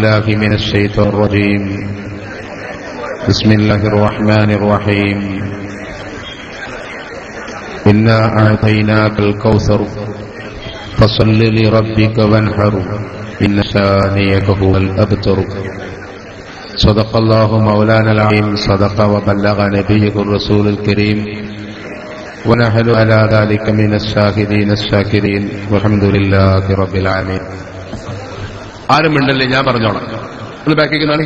الله من الشيطان الرجيم. بسم الله الرحمن الرحيم. إنا أعطيناك الكوثر. فصل لربك وانحر. إن شانيك هو الأبتر. صدق الله مولانا العظيم. صدق وبلغ نبيه الرسول الكريم. ونحن على ذلك من الشاهدين الشاكرين. والحمد لله رب العالمين. ആരും മിണ്ടല്ലേ ഞാൻ പറഞ്ഞോളാം. ഒന്ന് ബാക്കിലേക്ക് നാളെ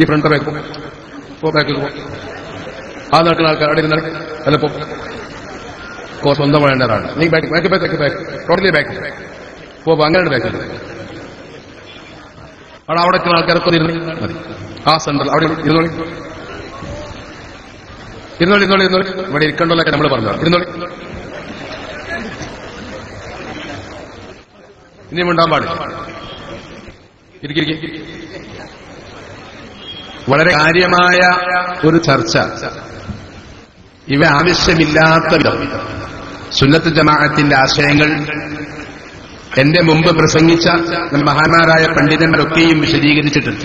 ഈ ഫ്രണ്ട് ബാക്ക് പോ. ബാക്കിൽ പോ. ആ നടക്കുന്ന ആൾക്കാർ അവിടെ ഇരുന്നാണ് അല്ല പോ. കോ സ്വന്തം വേണ്ടതാണ് നീ back back back back totally back പോ അങ്ങനെ ബാക്ക് അവിടെ അവിടെ നിൽക്കുന്ന ആൾക്കാരൊക്കെ ഇരുന്ന് മതി. ആ സെന്റർ അവിടെ ഇരുന്നോളി. ഇരുന്നോളി ഇരുന്നോളി ഇരുന്നോളി. ഇവിടെ ഇരിക്കണ്ടല്ലൊക്കെ നമ്മൾ പറഞ്ഞു ഇരുന്നോളി. ഇനിയും ഉണ്ടാൻ പാടില്ല. വളരെ കാര്യമായ ഒരു ചർച്ച. ഇവ ആവശ്യമില്ലാത്ത വിധം. സുന്നത്ത് ജമാഅത്തിന്റെ ആശയങ്ങൾ എന്റെ മുമ്പ് പ്രസംഗിച്ച മഹാന്മാരായ പണ്ഡിതന്മാരൊക്കെയും വിശദീകരിച്ചിട്ടുണ്ട്.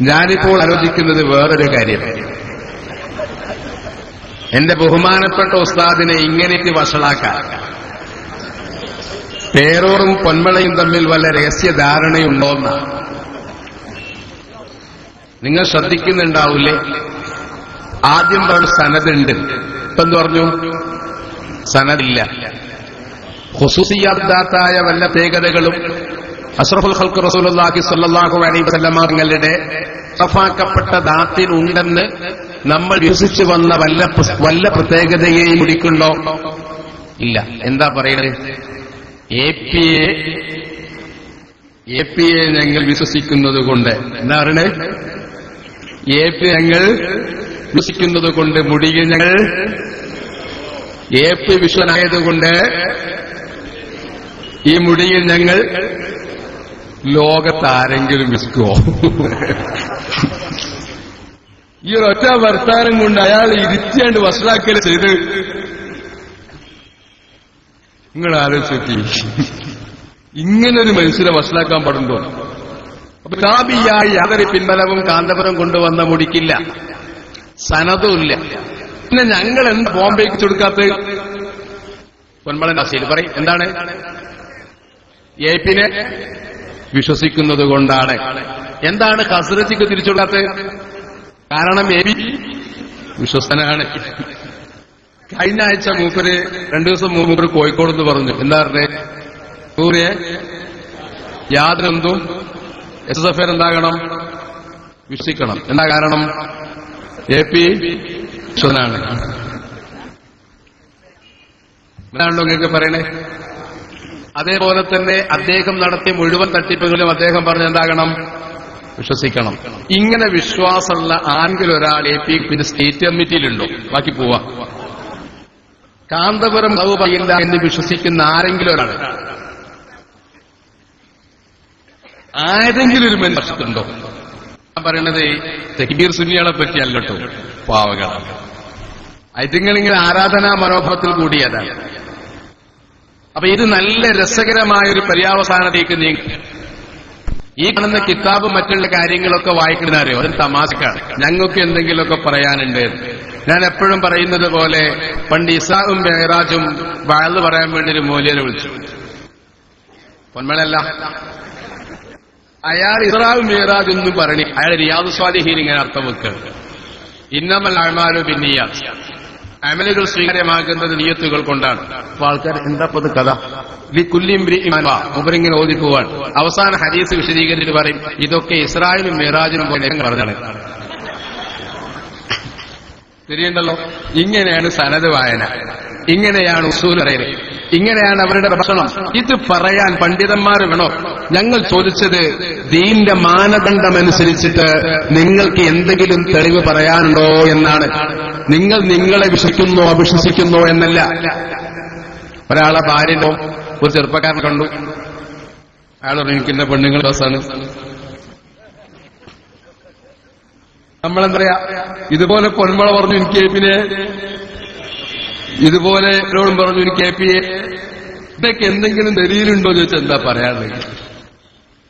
ഞാനിപ്പോൾ ആലോചിക്കുന്നത് വേറൊരു കാര്യം. എന്റെ ബഹുമാനപ്പെട്ട ഉസ്താദിനെ ഇങ്ങനെയൊക്കെ വഷളാക്കാൻ. പേരൂറും പൊന്മളയും തമ്മിൽ വല്ല രഹസ്യധാരണയുണ്ടോന്ന നിങ്ങൾ ശ്രദ്ധിക്കുന്നുണ്ടാവില്ലേ ആദ്യം പറഞ്ഞ സനതുണ്ട് ഇപ്പൊ എന്ത് പറഞ്ഞു? സനദില്ല. ഹുസൂസിയാബ്ദാത്തായ വല്ല പ്രത്യേകതകളും അഷ്റഫുൽ ഖൽക്ക് റസൂലുള്ളാഹി സല്ലാഹു അലൈഹി വസല്ലമ റഫാക്കപ്പെട്ട സഫാക്കപ്പെട്ട ദാത്തിനുണ്ടെന്ന് നമ്മൾ വിശ്വസിച്ചു വന്ന വല്ല വല്ല പ്രത്യേകതയെയും കുടിക്കുണ്ടോ ഇല്ല. എന്താ പറയുന്നത് A P A A P A ഞങ്ങൾ വിശ്വസിക്കുന്നത് കൊണ്ട്. എന്താ പറയണേ? എ പി ഞങ്ങൾ വിശ്വസിക്കുന്നത് കൊണ്ട് മുടിയിൽ ഞങ്ങൾ എ പി വിശ്വനായതുകൊണ്ട് ഈ മുടിയിൽ ഞങ്ങൾ ലോകത്താരെങ്കിലും വിശ്വോ? ഈ ഒരൊറ്റ വർത്താനം കൊണ്ട് അയാൾ ഇരുത്തിയാണ്ട് വസലാക്കൽ ചെയ്ത് നിങ്ങൾ ആലോചിച്ച് ഇങ്ങനൊരു മനുഷ്യരെ മനസ്സിലാക്കാൻ പാടുണ്ടോ? അപ്പൊ കാബിയായി യാതൊരു പിൻബലവും കാന്തപുരം കൊണ്ടുവന്ന മുടിക്കില്ല. സനതുമില്ല പിന്നെ ഞങ്ങൾ എന്താ ബോംബേക്ക് ചുടുക്കാത്ത പൊന്മളൻ നസീൽ പറയും എന്താണ്? എ പിന്നെ വിശ്വസിക്കുന്നത് കൊണ്ടാണ്. എന്താണ് ഹസ്രജിക്ക് തിരിച്ചുകൊടുക്കാത്ത കാരണം എ വിശ്വസനാണ് കഴിഞ്ഞ ആഴ്ച മൂപ്പര് രണ്ടു ദിവസം മൂപ്പര് കോഴിക്കോട് എന്ന് പറഞ്ഞു. എന്താ പറഞ്ഞേ? സൂര്യ യാതൊരെന്തും എസ് എസ് എഫ് ഐ എന്താകണം? വിശ്വസിക്കണം. എന്താ കാരണം? എ പി വിശ്വനാണ്. എന്താണല്ലോ നിങ്ങൾക്ക് പറയണേ. അതേപോലെ തന്നെ അദ്ദേഹം നടത്തിയ മുഴുവൻ തട്ടിപ്പുകളും അദ്ദേഹം പറഞ്ഞ എന്താകണം? വിശ്വസിക്കണം. ഇങ്ങനെ വിശ്വാസമുള്ള ആരെങ്കിലും ഒരാൾ എ പി പിന്നെ സ്റ്റേറ്റ് കമ്മിറ്റിയിലുണ്ടോ? ബാക്കി പോവാ. കാന്തപുരം പറയില്ല എന്ന് വിശ്വസിക്കുന്ന ആരെങ്കിലും ഒരാൾ ആരെങ്കിലും ഒരു മനുഷ്യത്തുണ്ടോ ഞാൻ പറയണത് തെക്കീർ സുനിയാളെ പറ്റിയല്ല കേട്ടോ പാവകളാണ് അതിങ്ങളിങ്ങനെ ആരാധനാ മനോഭാവത്തിൽ കൂടിയതാണ്. അപ്പൊ ഇത് നല്ല രസകരമായ ഒരു പര്യാവസാനത്തേക്ക് നീങ്ങി. ഈ കാണുന്ന കിതാബ് മറ്റുള്ള കാര്യങ്ങളൊക്കെ വായിക്കുന്ന അറിയോ? തമാശക്കാണ്. ഞങ്ങൾക്ക് എന്തെങ്കിലുമൊക്കെ പറയാനുണ്ട്. ഞാൻ എപ്പോഴും പറയുന്നത് പോലെ പണ്ട് ഇസാവും ബെഹറാജും വാഴ്ന്നു പറയാൻ വേണ്ടി ഒരു മൂല്യനെ വിളിച്ചു. പൊന്മേളല്ല. അയാൾ ഇസ്രാവും മേറാജ് ഒന്നും പറഞ്ഞു. അയാൾ റിയാദ് സ്വാലിഹീൻ ഇങ്ങനെ അർത്ഥം വെക്കുക. ഇന്നമൽ അമലുകൾ സ്വീകാര്യമാകുന്നത് നിയത്തുകൾ കൊണ്ടാണ്. അപ്പൊ ആൾക്കാർ എന്താ ഇത് കഥ? ഉപരിങ്ങനെ കുല്ലിം മുബരിങ്ങനെ ഓതി അവസാന ഹരീസ് വിശദീകരിച്ചിട്ട് പറയും ഇതൊക്കെ ഇസ്രായേലും മിറാജിനും പോലെ പറഞ്ഞാണ് ശരിയുണ്ടല്ലോ ഇങ്ങനെയാണ് സനത് വായന. ഇങ്ങനെയാണ് ഉസൂൽ അറിയൽ ഇങ്ങനെയാണ് അവരുടെ ഭക്ഷണം. ഇത് പറയാൻ പണ്ഡിതന്മാർ വേണോ? ഞങ്ങൾ ചോദിച്ചത് ദീന്റെ മാനദണ്ഡമനുസരിച്ചിട്ട് നിങ്ങൾക്ക് എന്തെങ്കിലും തെളിവ് പറയാനുണ്ടോ എന്നാണ്. നിങ്ങൾ നിങ്ങളെ വിശ്വസിക്കുന്നോ അവിശ്വസിക്കുന്നോ എന്നല്ല. ഒരാളെ ഭാര്യ ഒരു ചെറുപ്പക്കാരൻ കണ്ടു. അയാൾ എനിക്ക് എന്റെ പെണ്ണുങ്ങൾ ദിവസമാണ് നമ്മളെന്താ പറയാ ഇതുപോലെ പൊന്മള പറഞ്ഞു എനിക്ക് പിന്നെ ഇതുപോലെ പറഞ്ഞു എനിക്ക് കെ പി ഇതൊക്കെ എന്തെങ്കിലും ദലീലുണ്ടോ ചോദിച്ചാൽ എന്താ പറയാനുള്ളത്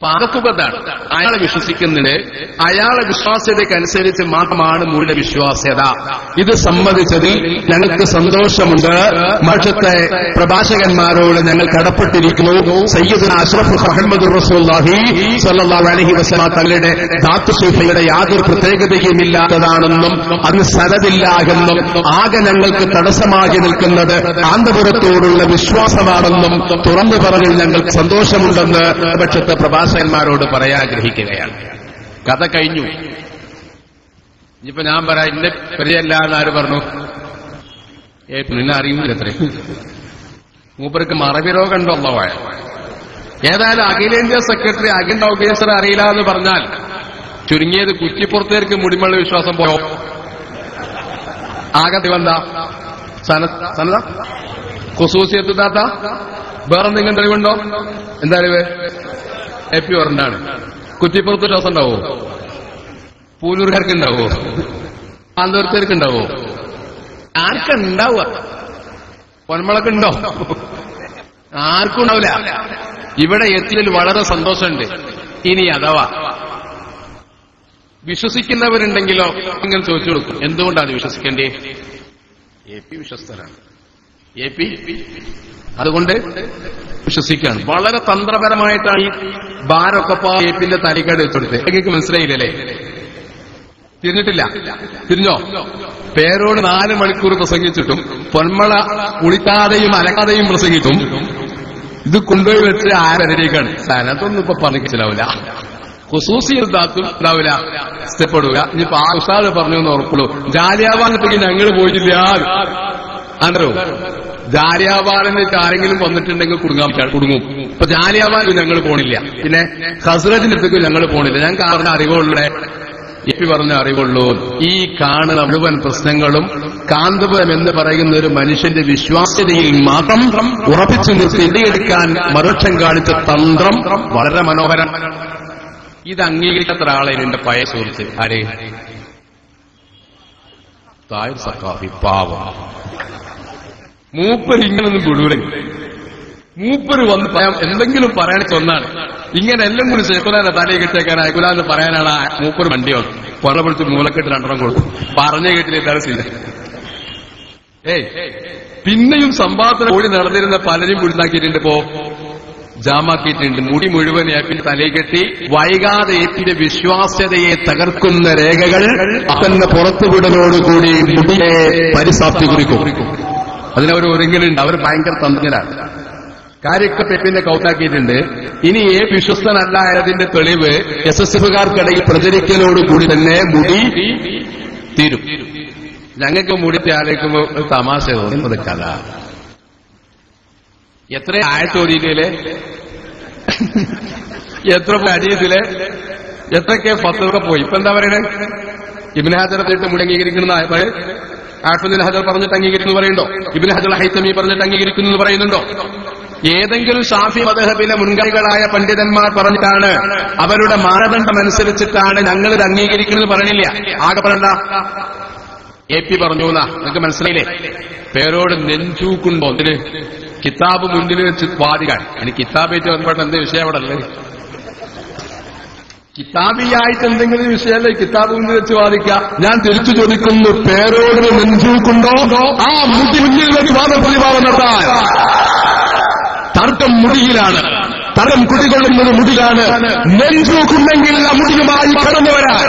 പാകത്തുകതാണ് അയാളെ വിശ്വസിക്കുന്നുണ്ട് അയാളെ വിശ്വാസ്യതയ്ക്കനുസരിച്ച് മാത്രമാണ് മുഴുവൻ വിശ്വാസ്യത. ഇത് സംബന്ധിച്ചതിൽ ഞങ്ങൾക്ക് സന്തോഷമുണ്ട്. മറ്റത്തെ പ്രഭാഷകന്മാരോട് ഞങ്ങൾ കടപ്പെട്ടിരിക്കുന്നു. സയ്യിദ് അഷ്റഫ് അഹമ്മദ് റസൂല്ലാഹി സല്ലല്ലാഹു അലൈഹി വസല്ലം തങ്ങളുടെ ദാത്തുസൂഫയുടെ യാതൊരു പ്രത്യേകതയും ഇല്ലാത്തതാണെന്നും അതിന് സനദില്ല എന്നും ആകെ ഞങ്ങൾക്ക് തടസ്സമാകി നിൽക്കുന്നത് കാന്തപുരത്തോടുള്ള വിശ്വാസമാണെന്നും തുറന്നു പറഞ്ഞിൽ ഞങ്ങൾക്ക് സന്തോഷമുണ്ടെന്ന് പക്ഷത്തെ പ്രഭാഷകന്മാരോട് പറയാൻ ആഗ്രഹിക്കുകയാണ്. കഥ കഴിഞ്ഞു. ഇനിയിപ്പോ ഞാൻ പറയാം എന്റെ പരിചയമല്ല എന്നാര് പറഞ്ഞു? നിന്നെ അറിയുന്നില്ല അത്രേ മൂപ്പർക്ക് മറവി ഉണ്ടോ അള്ളവായ ഏതായാലും അഖിലേന്ത്യാ സെക്രട്ടറി അഖിൽ ഓഫീസർ അറിയില്ല എന്ന് പറഞ്ഞാൽ ചുരുങ്ങിയത് കുറ്റിപ്പുറത്തേക്ക് മുടിമള്ള വിശ്വാസം പോയോ? ആകെ വന്ന സനത? ഖുസൂസിയത്ത് താത്ത? വേറെ എന്തെങ്കിലും തെളിവുണ്ടോ? എന്താ തെളിവ്? എ പി ഒരെണ്ണാണ് കുറ്റിപ്പുറത്ത് ഡോസ് ഉണ്ടാവോ പൂലൂർക്കാർക്ക് ഉണ്ടാവോ ആന്തോർക്കാർക്ക് ഉണ്ടാവോ ആർക്കുണ്ടാവുക? പൊന്മളക്ക് ഉണ്ടോ ആർക്കും ഉണ്ടാവില്ല ഇവിടെ എത്തിയതിൽ വളരെ സന്തോഷമുണ്ട്. ഇനി അഥവാ വിശ്വസിക്കുന്നവരുണ്ടെങ്കിലോ ഇങ്ങനെ ചോദിച്ചു കൊടുക്കും. എന്തുകൊണ്ടാണ് വിശ്വസിക്കേണ്ടേ എ പി വിശ്വസ്തരാണ്. എ പി അതുകൊണ്ട് വിശ്വസിക്കുകയാണ് വളരെ തന്ത്രപരമായിട്ടാണ് ഈ ബാരൊക്കെ എ പിന്റെ തലിക്കേട് വെച്ചെടുത്ത് എനിക്ക് മനസ്സിലായില്ലേ തിരിഞ്ഞിട്ടില്ല തിരിഞ്ഞോ പേരോട് നാല് മണിക്കൂർ പ്രസംഗിച്ചിട്ടും പൊന്മള കുളിക്കാതെയും അലക്കാതെയും പ്രസംഗിച്ചും ഇത് കൊണ്ടുപോയി വെച്ച് ആരരേക്കാണ് സ്ഥാനത്തൊന്നും ഇപ്പൊ പറഞ്ഞിട്ടില്ലാവില്ല ഹുസൂസിയത്താത്തും ഉണ്ടാവില്ല ഇഷ്ടപ്പെടുക ഇനിയിപ്പോ ആ ഉഷാദ് പറഞ്ഞു എന്ന് ഉറപ്പുള്ളൂ ജാലിയാവാനത്തേക്ക് ഞങ്ങൾ പോയിട്ടില്ല ആണ്ടോ ജാലിയാവാറിന് ആരെങ്കിലും വന്നിട്ടുണ്ടെങ്കിൽ കുടുങ്ങാൻ കുടുങ്ങും. ഇപ്പൊ ജാലിയാവാൻ ഞങ്ങൾ പോണില്ല. പിന്നെ ഹസ്രജിന്റെ അടുത്തേക്ക് ഞങ്ങൾ പോണില്ല. ഞാൻ കാരണം അറിവുള്ളേ. എപ്പി പറഞ്ഞ അറിവുള്ളൂ. ഈ കാണുന്ന മുഴുവൻ പ്രശ്നങ്ങളും കാന്തപുരം എന്ന് പറയുന്ന ഒരു മനുഷ്യന്റെ വിശ്വാസ്യതയിൽ മാത്രം ഉറപ്പിച്ചു നിർത്തി മരോക്ഷം കാണിച്ച തന്ത്രം വളരെ മനോഹരമാണ് ഇത് അംഗീകരിക്കാത്ത ഒരാളെ എന്റെ പഴയ സുഹൃത്ത്. ആരെ? സഖാഫി സക്കാഫി പാവം. മൂപ്പർ ഇങ്ങനൊന്നും വിടൂടെ മൂപ്പര് വന്ന് പറയാം എന്തെങ്കിലും പറയാൻ ചൊന്നാണ്. ഇങ്ങനെ എല്ലാം കൂടി ശേഖുലാന്റെ തലയെ കെട്ടേക്കാൻ കുലാന്ന് പറയാനാണ് ആ മൂപ്പർ വണ്ടി വന്നു. പുറ പിടിച്ച് മൂലക്കെട്ട് രണ്ടെണ്ണം കൊടുക്കും പറഞ്ഞു കേട്ടില്ല സീന ഏയ് പിന്നെയും സമ്പാദത്തിന് കൂടി നടന്നിരുന്ന പലരും കുടുന്നാക്കിയിട്ടുണ്ട് ഇപ്പോ. ജാമാക്കിയിട്ടുണ്ട്. മുടി മുഴുവൻ ഏപ്പിന്റെ തലയിൽ കെട്ടി വൈകാതെ ഏപ്പിന്റെ വിശ്വാസ്യതയെ തകർക്കുന്ന രേഖകൾ അപ്പന്റെ പുറത്തുവിടലോടുകൂടി മുടിയെ പരിസാപ്തി കുറിക്കും അതിനവർ ഒരുങ്ങലുണ്ട് അവർ ഭയങ്കര തന്ത്രനാണ് കാര്യമൊക്കെ പെപ്പിന്റെ കൗത്താക്കിയിട്ടുണ്ട്. ഇനി ഏ വിശ്വസ്തനല്ല എന്നതിന്റെ തെളിവ് എസ് എസ് എഫുകാർക്കിടയിൽ പ്രചരിക്കലോടുകൂടി തന്നെ മുടി തീരും. ഞങ്ങൾക്ക് മുടി ആലോചിക്കുമ്പോൾ തമാശ തോന്നുന്നത് കഥ. എത്ര ആയത്തോരിയിലെ എത്ര അടിയത്തിലെ? എത്രയൊക്കെ ഫത്തൊക്കെ പോയി. ഇപ്പൊ എന്താ പറയണേ? ഇബിനാചരത്തിട്ട് ഹാജറത്തിട്ട് അംഗീകരിക്കുന്ന ഹജർ പറഞ്ഞിട്ട് അംഗീകരിക്കുന്നു പറയുന്നുണ്ടോ? ഇബിൻ ഹജർ ഹൈത്തമി പറഞ്ഞിട്ട് അംഗീകരിക്കുന്നു എന്ന് പറയുന്നുണ്ടോ? ഏതെങ്കിലും ഷാഫി മദഹബിലെ മുൻകൈകളായ പണ്ഡിതന്മാർ പറഞ്ഞിട്ടാണ് അവരുടെ മാനദണ്ഡം അനുസരിച്ചിട്ടാണ് ഞങ്ങൾ ഇത് അംഗീകരിക്കുന്നത് പറഞ്ഞില്ല. ആകെ പറയണ്ട. എ പി പറഞ്ഞു നിങ്ങൾക്ക് മനസ്സിലായില്ലേ? പേരോട് നെഞ്ചൂക്കുണ്ടോ? ഇതിന് കിതാബ് മുന്നിൽ വെച്ച് വാദിക്കാൻ. എനിക്ക് കിതാബ് ബന്ധപ്പെട്ട എന്ത് വിഷയം അവിടെ അല്ലേ? കിതാബിയായിട്ട് എന്തെങ്കിലും വിഷയമല്ലേ? കിതാബ് മുന്നിൽ വെച്ച് വാദിക്കുക. ഞാൻ തിരിച്ചു ചോദിക്കുന്നു പേരോട് നെഞ്ചൂക്കുണ്ടോ ആ മുടി മുന്നിൽ വെച്ച് വാദപ്രതിവാദം നടത്താൻ. തർക്കം മുടിയിലാണ്. തരം കുടികൊള്ളുന്നത് മുടിയാണ് നെഞ്ചൂക്കുണ്ടെങ്കിൽ ആ മുടിയുമായി കടന്നു വരാൻ.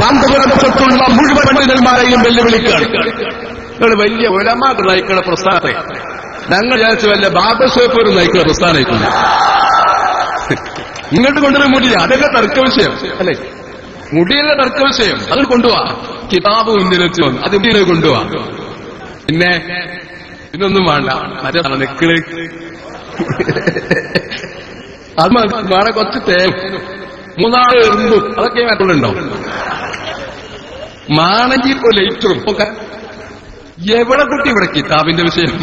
കാന്തപുരത്തുള്ള മുഴുവൻ പണ്ഡിതന്മാരെയും വെല്ലുവിളിക്കുകയാണ് നിങ്ങൾ വലിയ ഉലമാക്ക് നയിക്കുന്ന പ്രസ്ഥാനത്തെ. ഞങ്ങൾ വിചാരിച്ചു വല്ല ഒരു നയിക്കുന്ന പ്രസ്ഥാനമായിട്ടുണ്ട്. ഇങ്ങോട്ട് കൊണ്ടുവരാൻ മുടിയില്ല. അതൊക്കെ തർക്ക വിഷയം അല്ലെ? മുടിയുടെ തർക്ക വിഷയം അത് കൊണ്ടുപോവാ കിതാബ് മുന്നിൽ വെച്ച് അത് മുന്നിൽ കൊണ്ടുപോവാ പിന്നെ ഇതൊന്നും വേണ്ട. മറ്റേ നിക്കൾ. അത്. വേറെ കുറച്ച് തേങ്ങ മൂന്നാൾ എറുമ്പും അതൊക്കെ മറ്റുണ്ടോ മാണെങ്കിൽ ഇപ്പൊ ലൈറ്ററും ഒക്കെ. എവിടെ കുട്ടി ഇവിടെ കിതാബിന്റെ വിഷയം?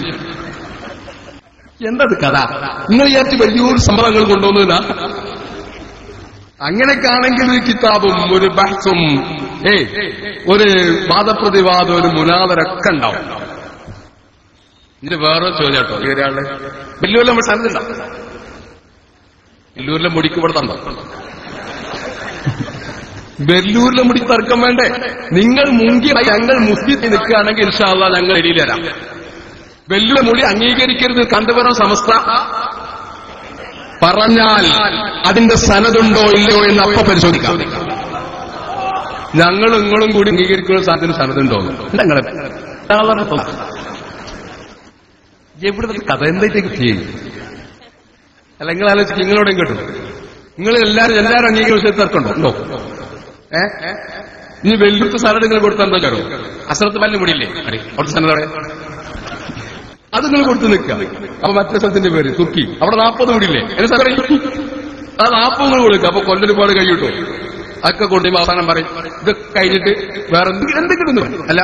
എന്തത് കഥ? നിങ്ങൾ വിചാരിച്ച് വലിയൊരു സംഭവങ്ങൾ കൊണ്ടുവന്നില്ല അങ്ങനെയൊക്കെ ആണെങ്കിൽ ഒരു കിതാബും ഒരു ബഹസും ഏ ഒരു വാദപ്രതിവാദം ഒരു മുനാദരൊക്കെ ഉണ്ടാവും. ഇതിന് വേറെ ചോദ്യം കേട്ടോ ഈ ഒരാൾ വെല്ലൂരിലെ വല്ല നമ്മൾ സ്ഥലത്തില്ല വെല്ലൂരിലെ മുടിക്ക് ഇവിടെ തന്നോ? വെല്ലൂരിലെ മുടി തർക്കം വേണ്ടേ? നിങ്ങൾ മുങ്കി ഞങ്ങൾ മുസ്ലിം നിൽക്കുകയാണെങ്കിൽ ഇൻഷാല്ല ഞങ്ങൾ എഴുതി തരാം വെല്ലൂരിലെ മുടി അംഗീകരിക്കരുത് കണ്ടുവരാൻ സമസ്ത പറഞ്ഞാൽ അതിന്റെ സനതുണ്ടോ ഇല്ലയോ എന്ന് അപ്പ പരിശോധിക്കാം. ഞങ്ങൾ നിങ്ങളും കൂടി അംഗീകരിക്കുന്ന സാധനം സനതുണ്ടോ ഞങ്ങളെ എവിടെ കഥ എന്തായിട്ട് ചെയ്യും? അല്ല നിങ്ങൾ ആലോചിച്ച് നിങ്ങളോടും കേട്ടു നിങ്ങൾ എല്ലാരും എല്ലാരും അംഗീകരിച്ച തർക്കമുണ്ടോ? ഏ? ഇനി വെല്ലുത്ത സാധനം നിങ്ങൾ കൊടുത്താൽ എന്താ കേട്ടോ അസറത്ത് പല്ല് മുടിയില്ലേ? അവിടെ അവിടുത്തെ സ്ഥലത്തോടെ അത് നിങ്ങൾ കൊടുത്ത് നിൽക്കുക. അപ്പൊ മറ്റേ സ്ഥലത്തിന്റെ പേര് തുർക്കി. അവിടെ നാൽപ്പത് വീടില്ലേ? എന്നെ സാറേ ആ നാൽപ്പത് നിങ്ങൾ കൊടുക്കുക. അപ്പൊ കൊല്ലൊരുപാട് കഴിയൂട്ടോ അതൊക്കെ കൊണ്ടുപോയി അവസാനം പറയും. ഇത് കഴിഞ്ഞിട്ട് വേറെ എന്തെങ്കിലും. അല്ല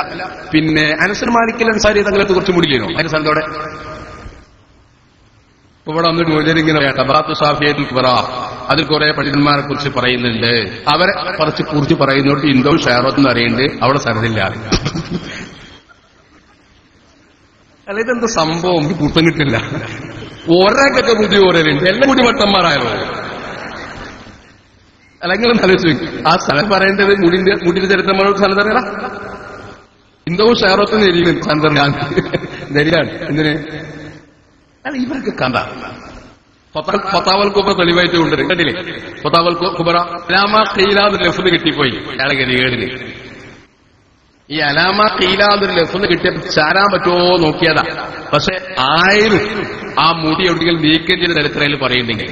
പിന്നെ അനസർ മാലിക്കൽ അൻസാരി തങ്ങളെ കുറച്ച് മുടിയിലോ അതിന്റെ സ്ഥലത്തോടെ. ഇവിടെ വന്നിട്ട് മുതൽ ഇങ്ങനെ ടബാത്ത് സാഫിയത്തിൽ പറ അതിൽ കുറെ പണ്ഡിതന്മാരെ കുറിച്ച് പറയുന്നുണ്ട്. അവരെ കുറച്ച് കുറിച്ച് പറയുന്നോട്ട് ഇന്തോ എന്ന് അറിയുന്നുണ്ട് അവിടെ സ്ഥലത്തില്ല അല്ല ഇതെന്താ സംഭവം? പുറത്തും കിട്ടില്ല. ഒരാൾക്കൊക്കെ ബുദ്ധി ഓരലുണ്ട് എല്ലാം കൂടി വട്ടന്മാരായാലോ അല്ലെങ്കിൽ ആലോചിച്ചു ആ സ്ഥലം പറയേണ്ടത് മുടിന്റെ മുടിന്റെ ചരിത്രമാരോട് സ്ഥലം തരാ ഇന്തോ ഷെയറൊക്കെ നെരിയും ഞാൻ നെരിയാണ്. എന്തിന്? അല്ല ഇവർക്ക് കഥ. ഫത്താവൽ കുബറ തെളിവായിട്ട് കൊണ്ടുവരും. കണ്ടില്ലേ? ഫത്താവൽ കുബറ രാമ കീലാന്ന് ലഫ്ന്ന് കിട്ടിപ്പോയി. അയാളെ ഗതികേടിന്. ഈ അലാമ കീലാന്നൊരു ലഫ്ന്ന് കിട്ടിയപ്പോ ചാരാൻ പറ്റുമോ നോക്കിയതാ. പക്ഷെ ആയിരം ആ മുടി എവിടെയെങ്കിലും നീക്കം ചെയ്ത ചരിത്രയിൽ പറയുന്നെങ്കിൽ.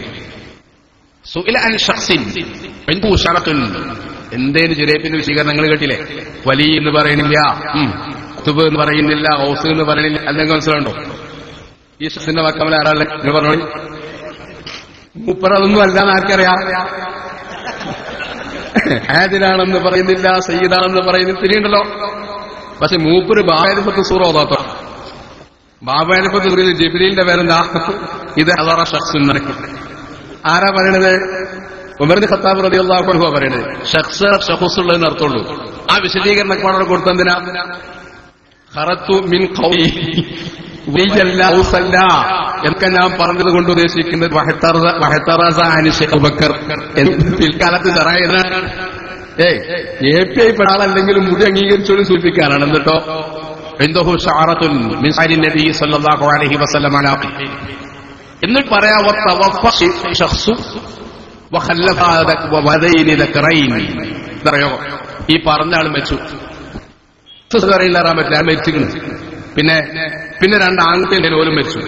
ഷറത്തുൻ എന്തേലും ജുരേപ്പിന്റെ വിശീകരണങ്ങൾ കേട്ടില്ലേ? വലി എന്ന് പറയുന്നില്ല കുത്തുബ് എന്ന് പറയുന്നില്ല ഹൗസ് എന്ന് പറയുന്നില്ല. അല്ലെങ്കിൽ മനസ്സിലുണ്ടോ ഈ ഷസിന്റെ വക്കമല ആരാളെ നിങ്ങൾ പറഞ്ഞോളി. മൂപ്പർ അതൊന്നും അല്ലാന്ന് ആർക്കറിയാം? ആദിനാണെന്ന് പറയുന്നില്ല സയ്യിദാണെന്ന് പറയുന്നില്ല തിരിയുണ്ടല്ലോ പക്ഷെ മൂപ്പര് ബാബാരിപ്പത്ത് സൂറ ഓതാത്തോ ബാബാരിപ്പത്ത് സൂറിയിൽ ജിബിലിന്റെ പേരെന്താ? ഇത് അതാറ ഷഖ്സ് എന്ന് പറയും. ആരാ പറയണത്? ഉമർന്ന് ഖത്താബ് റതി അള്ളാഹു പറയണത്. ഷഖ്സ് ഷഹുസ് ഉള്ളതെന്ന് അർത്ഥമുള്ളൂ. ആ വിശദീകരണ പാടെ കൊടുത്തെന്തിനാ ഖറത്തു മിൻ ഖൗലി നീയല്ല ഔസല്ല എന്നൊക്കെ ഞാൻ പറഞ്ഞത് കൊണ്ട് ഉദ്ദേശിക്കുന്നത് പിൽക്കാലത്ത് ചെറായതാണ് ഏയ് എ പി ഐ പെടാളല്ലെങ്കിലും മുടി അംഗീകരിച്ചോട് സൂചിപ്പിക്കാനാണ്. എന്നിട്ടോ? എന്നിട്ട് പറയാ ഈ പറഞ്ഞ ആൾ മരിച്ചു. അറിയില്ലാറാൻ പറ്റില്ല മരിച്ചിരിക്കുന്നു. പിന്നെ പിന്നെ രണ്ട് ആൺകുട്ടിയെ പോലും മരിച്ചു.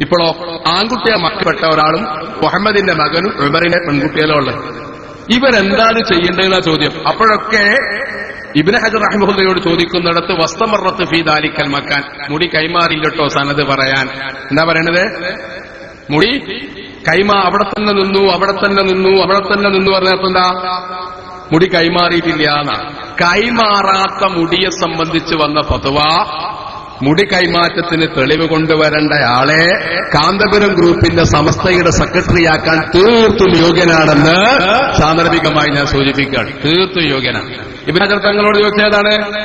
ഇപ്പോഴോ ആൺകുട്ടിയെ മക്കപ്പെട്ട ഒരാളും മുഹമ്മദിന്റെ മകനും ഉമറിന്റെ പെൺകുട്ടിയിലും ഉള്ളത്. ഇവരെന്താണ് ചെയ്യേണ്ടതെന്ന ചോദ്യം. അപ്പോഴൊക്കെ ഇബിന് ഹജർ റഹ്മുല്ലയോട് ചോദിക്കുന്നിടത്ത് വസ്തമറത്ത് ഫീ ദാലിക്കൽ മക്കാൻ. മുടി കൈമാറിയില്ലട്ടോ സനത് പറയാൻ. എന്താ പറയണത്? മുടി കൈമാ അവിടെ തന്നെ നിന്നു അവിടെ തന്നെ നിന്നു അവിടെ തന്നെ നിന്നു പറഞ്ഞപ്പോ എന്താ? മുടി കൈമാറിയിട്ടില്ല എന്നാ. കൈമാറാത്ത മുടിയെ സംബന്ധിച്ച് വന്ന ഫത്വ മുടി കൈമാറ്റത്തിന് തെളിവ് കൊണ്ടുവരേണ്ടയാളെ കാന്തപുരം ഗ്രൂപ്പിന്റെ സമസ്തയുടെ സെക്രട്ടറിയാക്കാൻ തീർത്തും യോഗ്യനാണെന്ന് സാന്ദർഭികമായി ഞാൻ സൂചിപ്പിക്കുകയാണ്. തീർത്തും യോഗ്യനാണ്. ഇവരെ തങ്ങളോട് ചോദിച്ചതാണ്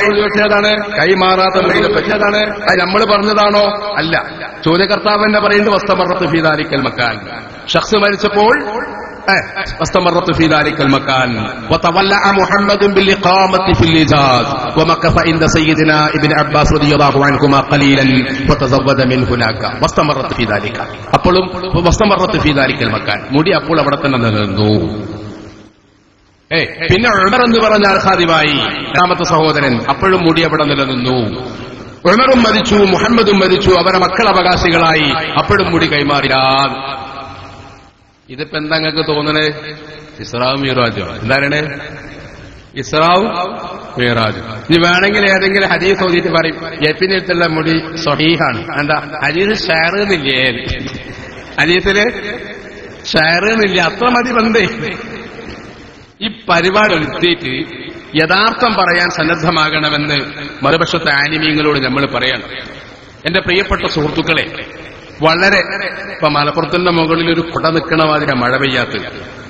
ചോദിച്ചതാണ് കൈമാറാത്ത മുടിയെ പറ്റിയതാണ് അത് നമ്മൾ പറഞ്ഞതാണോ? അല്ല. ചോദ്യകർത്താവ് തന്നെ പറയുന്നത് വസ്തമറത്ത് ഫീതാലിക്കൽ മക്കാൻ. ഷഖ്സ് മരിച്ചപ്പോൾ واستمرت في ذلك المكان وتولع محمد بالإقامة في الإجاز ومكث عند سيدنا ابن عباس رضي الله عنهما قليلا وتزود من هناك واستمرت في ذلك അപ്പോഴും واستمرت في ذلك المكان മുടി അപ്പോൾ അവിടെ തന്നെ നിലനിന്നു ഏ പിന്നെ ഉമർ എന്ന് പറഞ്ഞ ഖാദിബായി രണ്ടാമത്തെ സഹോദരൻ അപ്പോഴും മുടി അവിടെ നിലനിന്നു ഉമറും മരിച്ചു മുഹമ്മദും മരിച്ചു അവരെ മക്കൾ അവകാശികളായി അപ്പോഴും മുടി കൈമാറില്ല ഇതിപ്പോ എന്താ നിങ്ങൾക്ക് തോന്നണേ? ഇസ്രാവും മീറാജോ എന്താണ് ഇസ്രാവും മീറാജും ഇനി വേണമെങ്കിൽ ഏതെങ്കിലും ഹദീസ് ഓതിയിട്ട് പറയും. എപ്പിനെത്തുള്ള മുടി സ്വഹീഹാണ് എന്താ? ഹദീസ് ഷെയറുന്നില്ലേ ഹദീസിൽ ഷെയർ അത്ര മതി ബന്ധേ ഈ പരിപാടി എടുത്തിട്ട് യഥാർത്ഥം പറയാൻ സന്നദ്ധമാകണമെന്ന് മറുപക്ഷത്തെ ആനിമീങ്ങളോട് നമ്മൾ പറയണം. എന്റെ പ്രിയപ്പെട്ട സുഹൃത്തുക്കളെ വളരെ. ഇപ്പൊ മലപ്പുറത്തിന്റെ മുകളിൽ ഒരു കുട നിൽക്കണ മാതിരി മഴ പെയ്യാത്ത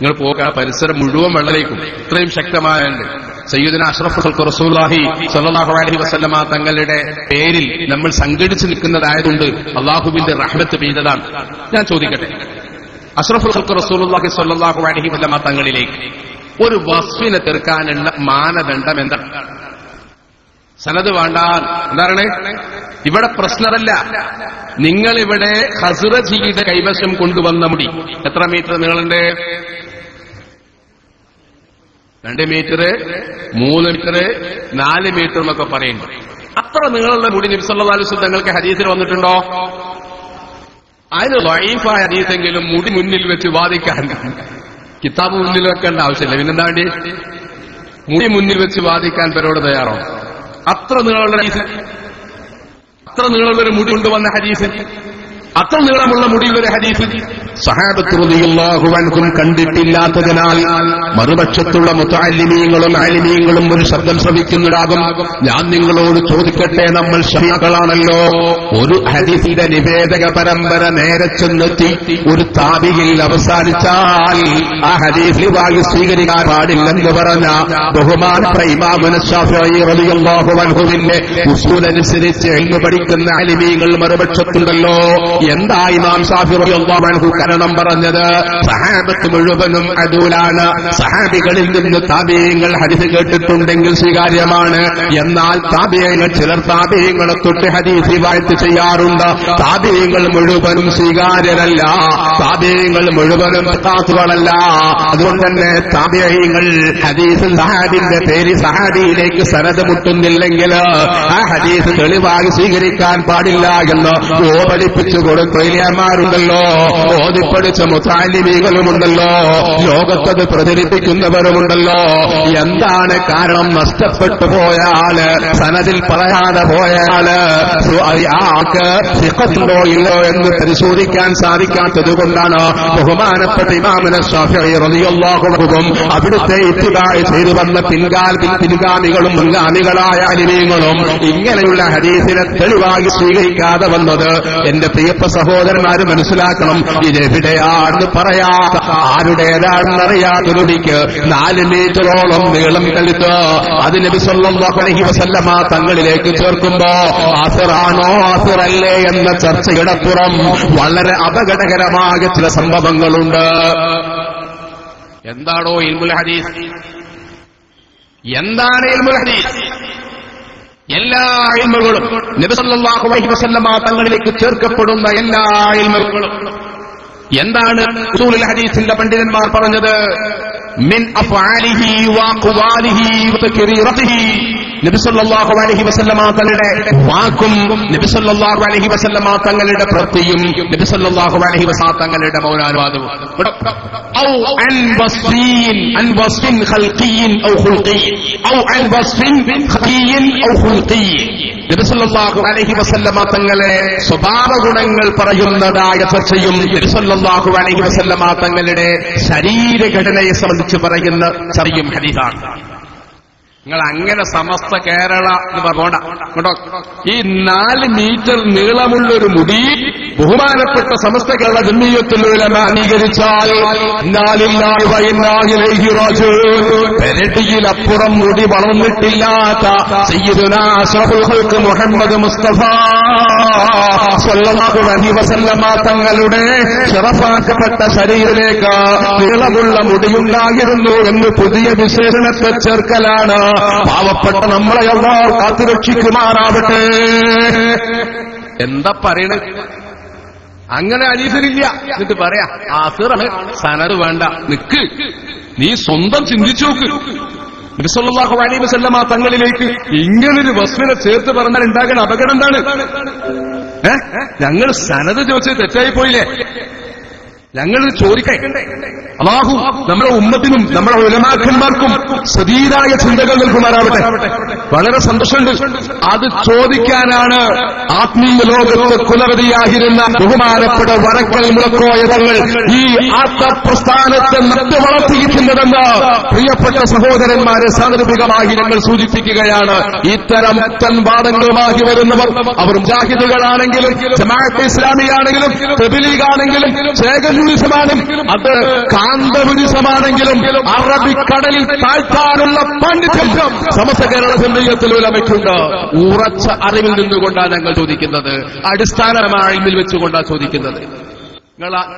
നിങ്ങൾ പോക ആ പരിസരം മുഴുവൻ വെള്ളലേക്കും. ഇത്രയും ശക്തമായുണ്ട്. സയ്യുദിന അഷ്റഫ് റസൂലാഹി സല്ലല്ലാഹു അലൈഹി വസല്ലമ തങ്ങളുടെ പേരിൽ നമ്മൾ സംഘടിച്ചു നിൽക്കുന്നതായതുകൊണ്ട് അള്ളാഹുവിന്റെ റഹ്മത്ത് പെയ്തതാണ്. ഞാൻ ചോദിക്കട്ടെ. അഷ്റഫുൽ ഖൽഖ് റസൂലുള്ളാഹി സ്വല്ലല്ലാഹു അലൈഹി വസല്ലമ തങ്ങളിലേക്ക് ഒരു വസ്ഫിനെ തീർക്കാനുള്ള മാനദണ്ഡം എന്താണ്? സനത് വേണ്ടാൻ എന്താണ് ഇവിടെ പ്രശ്നമല്ല. നിങ്ങൾ ഇവിടെ ഹസുറജിയുടെ കൈവശം കൊണ്ടുവന്ന മുടി. എത്ര മീറ്റർ നിങ്ങളുണ്ട് രണ്ട് മീറ്റർ മൂന്ന് മീറ്റർ നാല് മീറ്റർ എന്നൊക്കെ പറയുന്നു. അത്ര നീളമുള്ള മുടി നിബ്സല്ലാ തങ്ങൾക്ക് ഹരീസിൽ വന്നിട്ടുണ്ടോ? അതിന് വൈഫായ ഹരീസെങ്കിലും മുടി മുന്നിൽ വെച്ച് വാദിക്കാൻ. കിതാബ് മുന്നിൽ വെക്കേണ്ട ആവശ്യമില്ല. പിന്നെന്താ വേണ്ടി? മുടി മുന്നിൽ വെച്ച് വാദിക്കാൻ പേരോട് തയ്യാറോ? അത്ര നീളമുള്ള ഹരീസൻ അത്ര നീളമുള്ള ഒരു മുടി കൊണ്ടുവന്ന ഹദീസ്. അത്ര നീളമുള്ള മുടിയുള്ളൊരു ഹദീസ് സഹാബത്ത് റളിയല്ലാഹു അൻഹും കണ്ടിട്ടില്ലാത്തതിനാൽ മറുപക്ഷത്തുള്ള മുത്താലിമീങ്ങളും ആലിമീങ്ങളും ഒരു ശബ്ദം ശ്രമിക്കുന്നതാകും ഞാൻ നിങ്ങളോട് ചോദിക്കട്ടെ നമ്മൾ ഷഹികളാണല്ലോ ഒരു ഹദീസിന്റെ നിവേദക പരമ്പര നേരെ ചെന്നെത്തി ഒരു താപികയിൽ അവസാനിച്ചാൽ ആ ഹദീസിൽ വാങ്ങി സ്വീകരിക്കാൻ പാടില്ലെന്ന് പറഞ്ഞ ബഹുമാനപ്പെട്ട ഇമാമുന ഷാഫിഈ റളിയല്ലാഹു അൻഹുവിന്റെ ഉസൂലനുസരിച്ച് എൽമ പഠിക്കുന്ന ആലിമീങ്ങൾ മറുപക്ഷത്തുണ്ടല്ലോ. എന്താ ഇമാം ഷാഫി റളിയല്ലാഹു കാരണം പറഞ്ഞത്? സഹാബത്ത് മുഴുവനും അദൂലാണ് സഹാബികളിൽ നിന്ന് താപേയങ്ങൾ ഹദീസ് കേട്ടിട്ടുണ്ടെങ്കിൽ സ്വീകാര്യമാണ്. എന്നാൽ താപേയങ്ങൾ ചിലർ താബീയങ്ങളെ തൊട്ട് ഹദീസ് വാഴ്ത്ത് ചെയ്യാറുണ്ട്. താപേയങ്ങൾ മുഴുവനും സ്വീകാര്യരല്ല. താപേയങ്ങൾ മുഴുവനും കാത്തുകളല്ല അതുകൊണ്ട് തന്നെ താപേയങ്ങൾ ഹദീസ് സഹാബിന്റെ പേര് സഹാബിയിലേക്ക് സരത് മുട്ടുന്നില്ലെങ്കിൽ ആ ഹദീസ് തെളിവായി സ്വീകരിക്കാൻ പാടില്ല എന്ന് ഓപടിപ്പിച്ചു കൊടുക്കയിലിയന്മാരുണ്ടല്ലോ ഓതിപ്പടിച്ച മുത്താലിമികളുമുണ്ടല്ലോ. ലോകത്തത് പ്രചരിപ്പിക്കുന്നവരുമുണ്ടല്ലോ. എന്താണ് കാരണം? നഷ്ടപ്പെട്ടു പോയാൽ സനതിൽ പറയാതെ പോയാൽ ആൾക്ക് സിഖത്തുണ്ടോ ഇല്ലോ എന്ന് പരിശോധിക്കാൻ സാധിക്കാത്തത് കൊണ്ടാണ് ബഹുമാനപ്പെട്ട ഇമാമിന അൻഹുവും അവിടുത്തെ ഇത്തിതായി ചെയ്തു വന്ന പിൻകാൽ പിൻഗാമികളും മുൻഗാമികളായ അലിമീങ്ങളും ഇങ്ങനെയുള്ള ഹരീസിനെ തെളിവായി സ്വീകരിക്കാതെ വന്നത് എന്റെ പ്രിയപ്പെട്ട സഹോദരന്മാര് മനസ്സിലാക്കണം ഇതെവിടെയാണെന്ന് പറയാത്ത ആരുടേതാണെന്നറിയാത്തൊരുടിക്ക് നാല് മീറ്ററോളം നീളം കഴുത്ത് അത് നബി വസല്ലമ തങ്ങളിലേക്ക് ചേർക്കുമ്പോ ആസിറാണോ ആസിറല്ലേ എന്ന ചർച്ചയുടെ പുറം വളരെ അപകടകരമായ ചില സംഭവങ്ങളുണ്ട്. എന്താണോ ഇൽമുൽ ഹദീസ്? എന്താണ് ഇൽമുൽ ഹദീസ്? എല്ലാ അയൽമകളും നബി സല്ലല്ലാഹു അലൈഹി വസല്ലമ തങ്ങളിലേക്ക് ചേർക്കപ്പെടുന്ന എല്ലാ അയൽമകളും എന്താണ് ഹദീസിന്റെ പണ്ഡിതന്മാർ പറഞ്ഞത്? മിൻ അഫ്ആലിഹി വ നബി സല്ലല്ലാഹു അലൈഹി വസല്ലമ തങ്ങളുടെ വാക്കും നബി സല്ലല്ലാഹു അലൈഹി വസല്ലമ തങ്ങളുടെ പ്രവൃത്തിയും നബി സല്ലല്ലാഹു അലൈഹി വസല്ലമ തങ്ങളുടെ മൗനാനുവാദവും ഔ അൻ വസ്ഫീൻ അൻ വസ്ഫിൻ ഖൽഖിയ്യിൻ ഔ ഖുൽഖിയ്യിൻ. ഔ അൻ വസ്ഫിൻ ഖൽഖിയ്യിൻ ഔ ഖുൽഖിയ്യിൻ. നബി സല്ലല്ലാഹു അലൈഹി വസല്ലമ തങ്ങളെ സ്വഭാവ ഗുണങ്ങൾ പറയുന്നതായ ചർച്ചയും നബി സല്ലല്ലാഹു അലൈഹി വസല്ലമ തങ്ങളുടെ ശരീരഘടനയെ സംബന്ധിച്ച് പറയുന്ന ചർച്ചയും ഹദീസാണ്. നിങ്ങൾ അങ്ങനെ സമസ്ത കേരള എന്ന് പറഞ്ഞോണ്ട കേട്ടോ ഈ നാല് മീറ്റർ നീളമുള്ള ഒരു മുടി ബഹുമാനപ്പെട്ട സമസ്ത കേരള ജന്മീയത്തിലുള്ള അംഗീകരിച്ചാൽ പെരട്ടിയിലപ്പുറം മുടി വളർന്നിട്ടില്ലാത്ത മുഹമ്മദ് മുസ്തഫ തങ്ങളുടെ ചിറപ്പാക്കപ്പെട്ട ശരീരത്തിലേക്ക് നീളമുള്ള മുടിയുണ്ടായിരുന്നു എന്ന് പുതിയ വിശേഷണത്തെ ചേർക്കലാണ്. പാവപ്പെട്ട നമ്മളെ അള്ളാഹ് കാത്തുരക്ഷിക്കുമാറാവട്ടെ. എന്താ പറയണത് അങ്ങനെ അനീസരില്ല എന്നിട്ട് പറയാ ആസിറാണ് സനത് വേണ്ട. നിക്ക്. നീ സ്വന്തം ചിന്തിച്ചു നോക്ക്. നബിസല്ലാഹു അലൈഹി വസല്ലമ തങ്ങളിലേക്ക് ഇങ്ങനൊരു വസ്തുവിനെ ചേർത്ത് പറഞ്ഞാൽ ഉണ്ടാകുന്ന അപകടം എന്താണ്? ഞങ്ങൾ സനത് ചോദിച്ചത് തെറ്റായി പോയില്ലേ? ഞങ്ങൾ ചോദിക്കേ അള്ളാഹു നമ്മുടെ ഉമ്മത്തിനും നമ്മുടെ ഉലമാക്കന്മാർക്കും സതീരായ ചിന്തകൾ നൽകുമാറാവട്ടെ. വളരെ സന്തോഷമുണ്ട്. അത് ചോദിക്കാനാണ് ആത്മീയ ലോകത്ത് കുലവതിയായിരുന്ന ബഹുമാനപ്പെട്ട വരക്കൽ മുളക്കോയ തങ്ങൾ ഈ ആത്മപ്രസ്ഥാനത്തെ നട്ടു വളർത്തിയിരിക്കുന്നതെന്ന് പ്രിയപ്പെട്ട സഹോദരന്മാരെ സാന്ദർഭികമായി ഞങ്ങൾ സൂചിപ്പിക്കുകയാണ്. ഇത്തരം വാദങ്ങളുമായി വരുന്നവർ അവർ മുജാഹിദുകളാണെങ്കിലും ജമാഅത്ത് ഇസ്ലാമിയാണെങ്കിലും തെബിലീഗാണെങ്കിലും ചേകജൂരിസമാണെങ്കിലും അത് അറബി അറബിക്കടലിൽ താഴ്ത്താനുള്ള പാണ്ഡിത്യം സമസ്ത കേരള ജനീയത്തിൽ ഉലമയ്ക്കുണ്ട്. ഉറച്ച അറിവിൽ നിന്നുകൊണ്ടാണ് ഞങ്ങൾ ചോദിക്കുന്നത്. അടിസ്ഥാനമായ അറിവിൽ വെച്ചുകൊണ്ടാണ് ചോദിക്കുന്നത്. നിങ്ങൾ ആ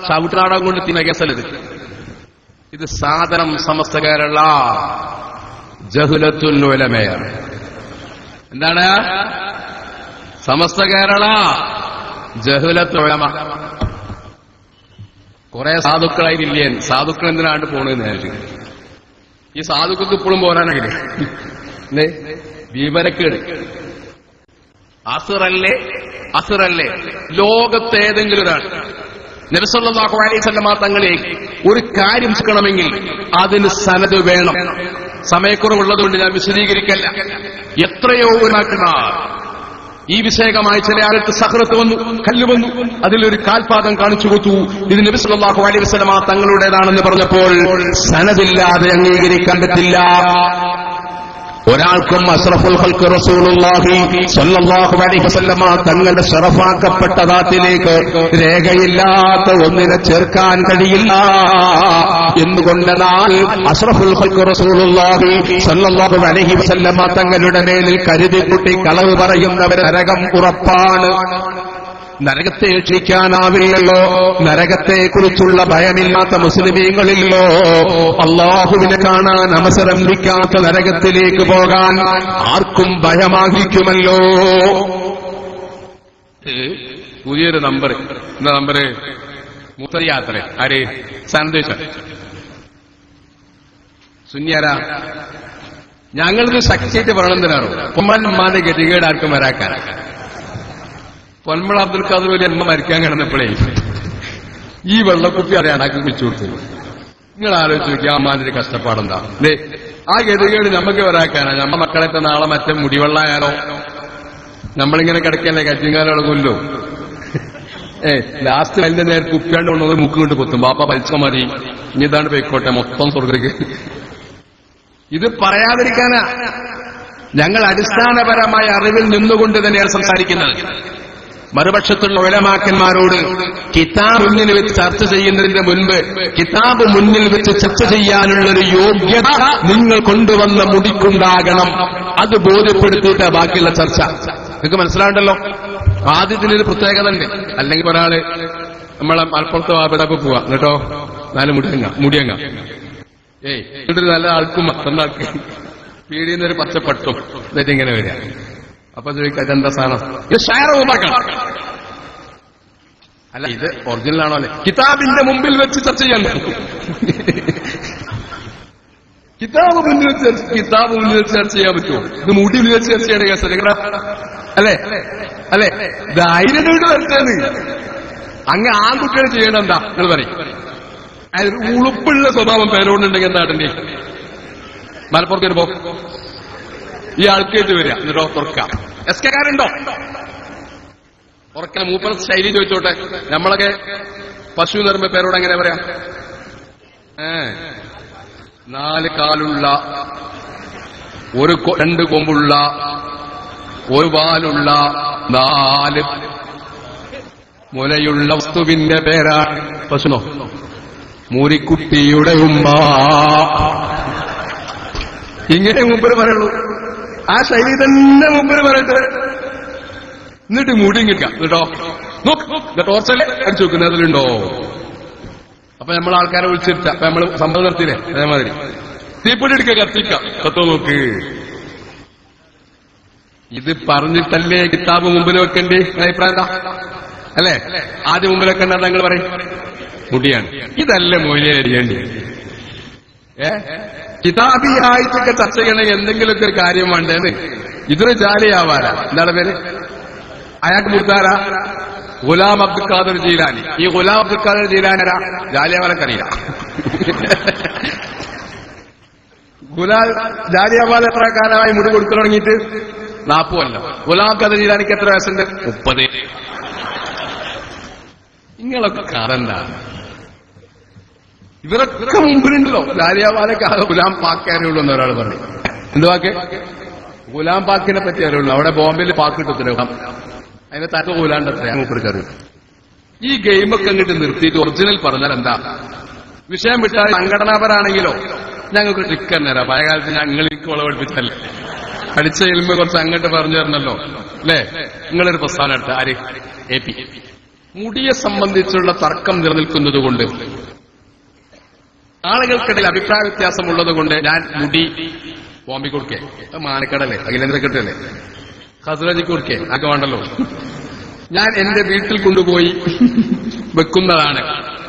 കൊണ്ട് തിന്ന ഇത്? സാധനം സമസ്ത കേരള. ജഹുലത്തുൽ ഉലമയാണ്. എന്താണ്? സമസ്ത കേരള. ജഹുലത്തുൽ കുറെ സാധുക്കളായിട്ടില്ലേ സാധുക്കൾ എന്തിനാണ്ട് പോണെന്ന് വിചാരിച്ചു. ഈ സാധുക്കൾക്ക് ഇപ്പോഴും പോരാനെങ്കിൽ വിവരക്കേട് അസുറല്ലേ? അസുറല്ലേ? ലോകത്തേതെങ്കിലും ഒരാൾ. നബിസല്ലാഹു അലൈസല്ലമ തങ്ങളെ ഒരു കാര്യം ചെയ്യണമെങ്കിൽ അതിന് സനത് വേണം. സമയക്കുറവുള്ളതുകൊണ്ട് ഞാൻ വിശദീകരിക്കല്ല. എത്രയോ നാട്ടുകാർ ഈ വിഷയകമായി ചില ആൾക്ക് സഹൃത്ത് വന്നു കല്ല് വന്നു അതിലൊരു കാൽപാദം കാണിച്ചു കൊടുത്തു. ഇത് നബി സല്ലല്ലാഹു അലൈഹി തങ്ങളുടേതാണെന്ന് പറഞ്ഞപ്പോൾ സനദില്ലാതെ അംഗീകരിക്കാൻ പറ്റില്ല. ഒരാൾക്കും അസ്രഫുൽ ഹൽക്ക് റസൂലുള്ളാഹി സ്വല്ലല്ലാഹു അലൈഹി വസല്ലമ തങ്ങളുടെ ഷറഫാക്കപ്പെട്ട ദാത്തിലേക്ക് രേഖയില്ലാത്ത ഒന്നിനെ ചേർക്കാൻ കഴിയില്ല. എന്തുകൊണ്ടെന്നാൽ അസ്രഫുൽ ഹൽക്ക് റസൂലുള്ളാഹി സ്വല്ലല്ലാഹു അലൈഹി വസല്ലമ തങ്ങളുടെ മേലിൽ കരുതിക്കുട്ടി കളവ് പറയുന്നവർ നരകം ഉറപ്പാണ്. നരകത്തെ രക്ഷിക്കാനാവില്ലല്ലോ. നരകത്തെ കുറിച്ചുള്ള ഭയമില്ലാത്ത മുസ്ലിമീങ്ങളില്ലോ. അള്ളാഹുവിനെ കാണാൻ അവസരം നരകത്തിലേക്ക് പോകാൻ ആർക്കും ഭയമാകിക്കുമല്ലോ പുതിയൊരു നമ്പർ. എന്താ നമ്പര് മൂത്തയാത്ര ആര്? സന്ദേശം സുന്യാരാ ഞങ്ങൾക്ക് ശക്തിയായിട്ട് പറയണം പറയണെന്തിനാണോ പൊമ്മന്മാന്റെ ഗതികേട് ആർക്കും പൊന്മള അബ്ദുൽ ഖാദർ വലിയ അമ്മ മരിക്കാൻ കിടന്നപ്പോഴേ ഈ വെള്ളക്കുപ്പി അറിയാൻ ആക്കി കുഴിച്ചു കൊടുത്തു. നിങ്ങൾ ആലോചിച്ച് നോക്കി അമ്മാന്റെ കഷ്ടപ്പാടെന്താ? അല്ലേ ആ ഗതികേട് നമുക്ക് വരാക്കാനാ. നമ്മ മക്കളെ നാളെ മറ്റേ മുടിവെള്ളായാലോ? നമ്മളിങ്ങനെ കിടക്കല്ലേ കച്ചിങ്കാലോടെ കൊല്ലോ. ഏ ലാസ്റ്റ് അതിന്റെ നേരെ കുപ്പിയാണ്ട് കൊണ്ടത് മുക്ക് കൊണ്ട് കൊത്തും. ബാപ്പ പലിച്ച മതി. ഇനി ഇതാണ് പോയിക്കോട്ടെ മൊത്തം സ്വർഗക്ക്. ഇത് പറയാതിരിക്കാനാ. ഞങ്ങൾ അടിസ്ഥാനപരമായ അറിവിൽ നിന്നുകൊണ്ട് തന്നെയാണ് സംസാരിക്കുന്നത്. മറുപക്ഷത്തുള്ള ഒലമാക്കന്മാരോട് കിതാബ് മുന്നിൽ വെച്ച് ചർച്ച ചെയ്യുന്നതിന്റെ മുൻപ് കിതാബ് മുന്നിൽ വെച്ച് ചർച്ച ചെയ്യാനുള്ള ഒരു യോഗ്യത നിങ്ങൾ കൊണ്ടുവന്ന മുടിക്കുണ്ടാകണം. അത് ബോധ്യപ്പെടുത്തിയിട്ട് ബാക്കിയുള്ള ചർച്ച. നിങ്ങൾക്ക് മനസ്സിലാണ്ടല്ലോ ആദ്യത്തിനൊരു പ്രത്യേകത തന്നെ അല്ലെങ്കിൽ ഒരാൾ നമ്മളെ മലപ്പുറത്ത് അവിടെ പോവാ. കേട്ടോ നാല് മുടിയങ്ങ മുടിയങ്ങ. ഏയ് എന്നിട്ട് നല്ല ആൾക്കും മറ്റന്ന ആൾക്ക്. പച്ചപ്പട്ടും. എന്നിട്ട് ഇങ്ങനെ വരിക. അപ്പൊ ചോദിക്കാം അതെന്താ സാധനം? ഇത് ഷയർ അല്ല ഇത് ഒറിജിനൽ ആണോ അല്ലെ? കിതാബിന്റെ മുമ്പിൽ വെച്ച് ചർച്ച ചെയ്യാൻ കിതാബ് മുന്നിൽ വെച്ച് കിതാബ് മുന്നിൽ വെച്ച് ചർച്ച ചെയ്യാൻ പറ്റുമോ? ഇത് മുടിയിൽ വെച്ച് ചർച്ച ചെയ്യണ കേസ് അല്ലെ? അല്ലെ? ധൈര്യം കൊണ്ട് വരച്ചത് അങ്ങ് ആൺകുട്ടികൾ ചെയ്യണം നിങ്ങൾ പറയും. ഉളുപ്പുള്ള സ്വഭാവം പേരോടുണ്ടെങ്കിൽ എന്താ ആട്ടന്റെ മലപ്പുറത്ത് വരുമ്പോ ഈ ആൾക്കേറ്റ് വരിക. എന്നിട്ടോ തുറക്കാം എസ് കെ കാരുണ്ടോ ഉറക്കാൻ മൂപ്പർ ശൈലി ചോദിച്ചോട്ടെ. നമ്മളൊക്കെ പശു നിർമ്മ പേരോട് എങ്ങനെ പറയാ? ഏ. നാല് കാലുള്ള ഒരു രണ്ട് കൊമ്പുള്ള ഒരു വാലുള്ള നാല് മുലയുള്ള വസ്തുവിന്റെ പേരാണ് പശുനോ? മൂരിക്കുട്ടിയുടെ ഉമ്മ. ഇങ്ങനെ മുമ്പര് പറയുള്ളൂ. ആ ശൈലി തന്നെ മുമ്പിൽ പറയട്ടെ എന്നിട്ട് മുടി കിട്ടാം? കേട്ടോ ടോർച്ചല്ലേ അടിച്ചു നോക്കുന്നത് അതിലുണ്ടോ? അപ്പൊ നമ്മൾ ആൾക്കാരെ വിളിച്ചിരിച്ച അപ്പൊ നമ്മൾ സംഭവം നിർത്തിയില്ലേ? അതേമാതിരി. തീപ്പൊടി എടുക്കുക കത്തിക്കാം. കത്തോ നോക്ക്. ഇത് പറഞ്ഞിട്ടല്ലേ കിതാബ് മുമ്പിൽ വെക്കണ്ടേ? അഭിപ്രായം എന്താ? അല്ലേ? ആദ്യം മുമ്പിൽ വെക്കണ്ട നിങ്ങൾ പറയും? മുടിയാണ്. ഇതല്ലേ മൊയിലേ അറിയേണ്ടി ഏ? കിതാബിയായിട്ടൊക്കെ ചർച്ച ചെയ്യണ എന്തെങ്കിലുമൊക്കെ ഒരു കാര്യം വേണ്ടേന്ന് ഇതൊരു ജാലിയാവാനാ എന്താണ് പേര്? അയാൾക്ക് മുട്ടാരാ ഗുലാം അബ്ദുൽ ഖാദർ ജീലാനി. ഈ ഗുലാം അബ്ദുൽ ഖാദർ ജീലാനരാ ജാലിയാവാലക്കറിയില്ല ഗുലാൽ ജാലിയാവാല എത്ര കാലമായി മുടി കൊടുത്തു തുടങ്ങിയിട്ട്? നാപ്പുമല്ല ഗുലാം ഖാദർ ജീലാനിക്ക് എത്ര വയസ്സുണ്ട്? മുപ്പത്. നിങ്ങളൊക്കെ കാരെന്താണ്. ഇവരൊക്കെ മുമ്പിലുണ്ടല്ലോ. ജാലിയാവാലൊക്കെ ആകെ ഗുലാം പാക്കേ അറിയുള്ളൂ എന്ന് ഒരാൾ പറഞ്ഞു. എന്ത് ഗുലാം പാക്കിനെ പറ്റി അറിയുള്ളൂ. അവിടെ ബോംബെയിൽ പാക്ക് കിട്ടത്തില്ല. അതിന്റെ തട്ട് ഗുലാണ്ട് അത്ര മൂപ്പർക്ക് അറിയും ഈ ഗെയിമൊക്കെ അങ്ങോട്ട് നിർത്തിയിട്ട് ഒറിജിനൽ പറഞ്ഞാൽ എന്താ? വിഷയം വിട്ടാൽ സംഘടനാപരാണെങ്കിലോ? ഞങ്ങൾക്ക് ട്രിക്ക് തരാം. പഴയ കാലത്ത് ഈ വള പഠിപ്പിച്ചല്ലേ അടിച്ച ഇൽമ കുറച്ച് അങ്ങോട്ട് പറഞ്ഞു തരണല്ലോ. അല്ലേ? നിങ്ങളൊരു പ്രസ്ഥാനം എടുത്ത. ആര്? A P. മുടിയെ സംബന്ധിച്ചുള്ള തർക്കം നിലനിൽക്കുന്നതുകൊണ്ട് ആളുകൾക്കിടയിൽ അഭിപ്രായ വ്യത്യാസമുള്ളത് കൊണ്ട് ഞാൻ മുടി ബോംബി കൊടുക്കേ. മാനക്കടല്ലേ? അഖിലേന്ദ്ര കെട്ടല്ലേ ഹസ്രജി കൊടുക്കേ. അതൊക്കെ വേണ്ടല്ലോ. ഞാൻ എന്റെ വീട്ടിൽ കൊണ്ടുപോയി വെക്കുന്നതാണ്.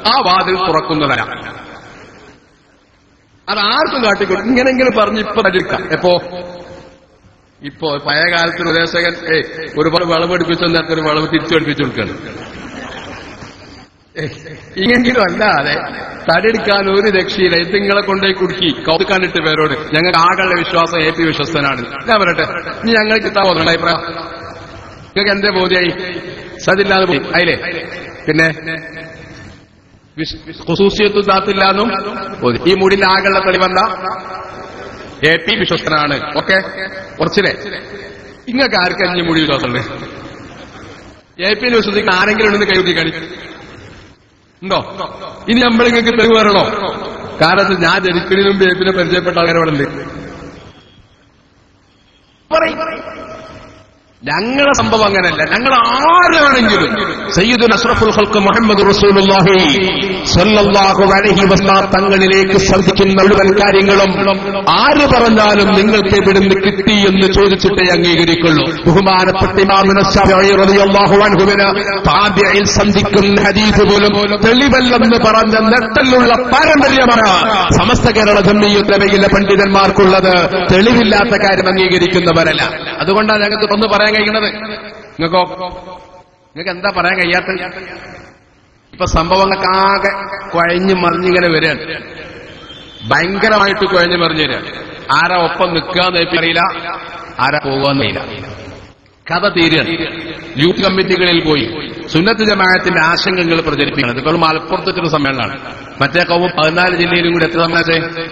ആ വാതിൽ തുറക്കുന്നതല്ല അത് ആർക്കും കാട്ടിക്കൊടുക്കും ഇങ്ങനെങ്കിലും പറഞ്ഞ് ഇപ്പൊ എടുക്കാം എപ്പോ? ഇപ്പോ പഴയ കാലത്ത് ഉപദേശകൻ ഏ ഒരുപാട് വിളവ് എടുപ്പിച്ചു നേരത്തെ ഒരു വിളവ് തിരിച്ചു എടുപ്പിച്ചു കൊടുക്കണം ഇങ്ങനെങ്കിലും അല്ലാതെ തടിയെടുക്കാൻ ഒരു രക്ഷയില്ല. ഇത് നിങ്ങളെ കൊണ്ടുപോയി കുടുക്കി. കൗതുക്കാനിട്ട് പേരോട്. ഞങ്ങൾക്ക് ആകളുടെ വിശ്വാസം പി വിശ്വസ്തനാണ്. ഞാൻ പറയട്ടെ. ഇനി ഞങ്ങൾക്ക് കിട്ടാൻ പോകുന്നുണ്ട് അഭിപ്രായം? നിങ്ങൾക്ക് എന്തേ ബോധ്യായി? സതില്ലാതെ പോയി. അയിലേ. പിന്നെ? ഖുസൂസിയത്തു താത്തില്ലാന്നും. ഈ മുടിന്റെ ആകളുടെ തെളിവെന്താ എ പി വിശ്വസ്തനാണ്. ഓക്കെ? കുറച്ചില്ലേ നിങ്ങൾക്ക് ആർക്കും അഞ്ഞു മുടി വിശ്വാസമുണ്ട് എ പി വിശ്വസിക്കുന്ന ആരെങ്കിലും ഉണ്ടെന്ന് കൈ കൈകൂട്ടി കാണിക്കും. ഉണ്ടോ? ഇനി നമ്മൾ തെളിവ് വരണോ? കാരണം ഞാൻ ജനിക്കുന്നതിന് മുമ്പ് ഏപ്പിനെ പരിചയപ്പെട്ട ആൾക്കാർ ഇവിടെ. ഞങ്ങളെ സംഭവം അങ്ങനെയല്ല. ഞങ്ങൾ ആരാണെങ്കിലും സയ്യിദുൽ അഷ്റഫുൽ ഹൽക്ക് മുഹമ്മദ് റസൂലുള്ളാഹി സ്വല്ലല്ലാഹു അലൈഹി വസല്ലം തങ്ങളിലേക്ക് ശ്രദ്ധിക്കുന്ന മുഴുവൻ കാര്യങ്ങളും ആര് പറഞ്ഞാലും നിങ്ങൾക്ക് ഇവിടുന്ന് കിട്ടി എന്ന് ചോദിച്ചിട്ടേ അംഗീകരിക്കുള്ളൂ. ബഹുമാനപ്പെട്ട ഇമാം ശഫഈ റളിയല്ലാഹു അൻഹുവിന് താബിഈൽ സന്ധിക്കുന്ന ഹദീസ് പോലും തെളിവല്ലെന്ന് പറഞ്ഞ നെട്ടലുള്ള പാരമ്പര്യമാണ് സമസ്ത കേരള ജമ്മിയുത്തലവയിലെ പണ്ഡിതന്മാർക്കുള്ളത്. തെളിവില്ലാത്ത കാര്യം അംഗീകരിക്കുന്നവരല്ല. അതുകൊണ്ടാണ് ഞങ്ങൾക്ക് ഒന്ന് പറയാൻ കഴിയുന്നത്? നിങ്ങൾക്കോ നിങ്ങൾക്ക് എന്താ പറയാൻ കഴിയാത്ത ഇപ്പൊ സംഭവങ്ങൾക്ക് ആകെ കുഴഞ്ഞു മറിഞ്ഞിങ്ങനെ വരികയാണ് ഭയങ്കരമായിട്ട് കുഴഞ്ഞു മറിഞ്ഞു വരിക ആരാ ഒപ്പം നിൽക്കാന്ന് അറിയില്ല. ആരാ പോവാന്നറിയില്ല കഥ തീരുകയാണ്. യൂത്ത് കമ്മിറ്റികളിൽ പോയി സുന്നത്ത് ജമാഅത്തിന്റെ ആശങ്കകൾ പ്രചരിപ്പിക്കണം ഇപ്പോൾ മലപ്പുറത്തൊരു സമ്മേളനമാണ്. മറ്റേ കൗമ പതിനാല് ജില്ലയിലും കൂടി എത്ര സമ്മേളനത്തെ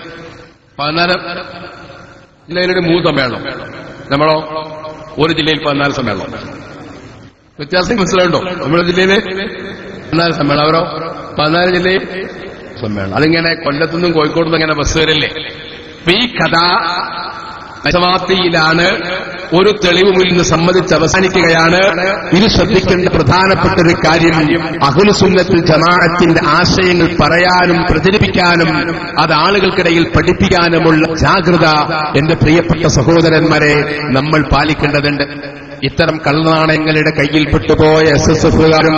പതിനാല് ജില്ലയിലൂടെ മൂന്ന് സമ്മേളനം. നമ്മളോ? ഒരു ജില്ലയിൽ പതിനാല് സമ്മേളനം. വ്യത്യാസം മനസ്സിലാവുണ്ടോ നമ്മുടെ ജില്ലയിലെ പതിനാല് സമ്മേളനം. അവരോ? പതിനാല് ജില്ലയിൽ സമ്മേളനം. അതിങ്ങനെ കൊല്ലത്തുനിന്നും കോഴിക്കോട് നിന്നും ഇങ്ങനെ ബസ് വരല്ലേ? ഈ കഥ സമാപ്തിയിലാണ് ഒരു തെളിവ് മുന്നിൽ സമ്മതിച്ച് അവസാനിക്കുകയാണ്. ഇത് ശ്രദ്ധിക്കേണ്ട പ്രധാനപ്പെട്ട ഒരു കാര്യം അഹുലുസുന്നത്തിൽ ജമാഅത്തിന്റെ ആശയങ്ങൾ പറയാനും പ്രചരിപ്പിക്കാനും അത് ആളുകൾക്കിടയിൽ പഠിപ്പിക്കാനുമുള്ള ജാഗ്രത എന്റെ പ്രിയപ്പെട്ട സഹോദരന്മാരെ നമ്മൾ പാലിക്കേണ്ടതുണ്ട്. ഇത്തരം കള്ളനാണയങ്ങളുടെ കയ്യിൽ പെട്ടുപോയ എസ് എസ് എഫുകാരും